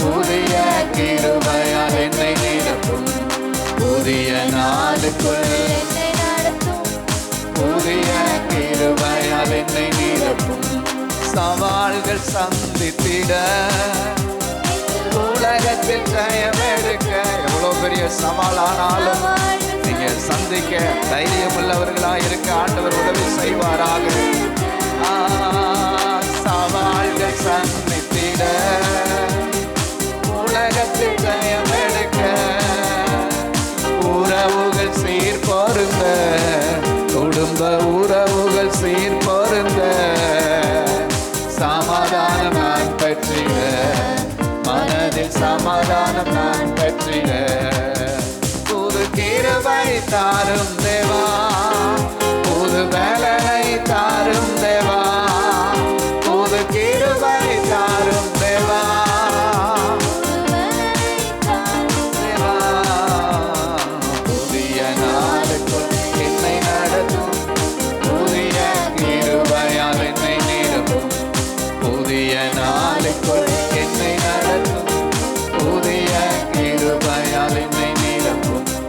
புதிய கிருபையால் என்னை நிரப்பும் புதிய நாளுக்குள் புதிய கிருபையால் என்னை நிரப்பும் சவால்கள் சந்தித்திட உலகத்தில் ஜெயம் எடுக்க எவ்வளவு பெரிய சவாலானாலும் நீங்க சந்திக்க தைரியம் உள்ளவர்கள் குடும்ப உறவுகள் சீர்பொருந்த சமாதானம் நான் பெற்றிட. மனதில் சமாதானம் நான் பெற்றிட. ஒரு கிருபை தாரும் புதிய நாளுக்குள்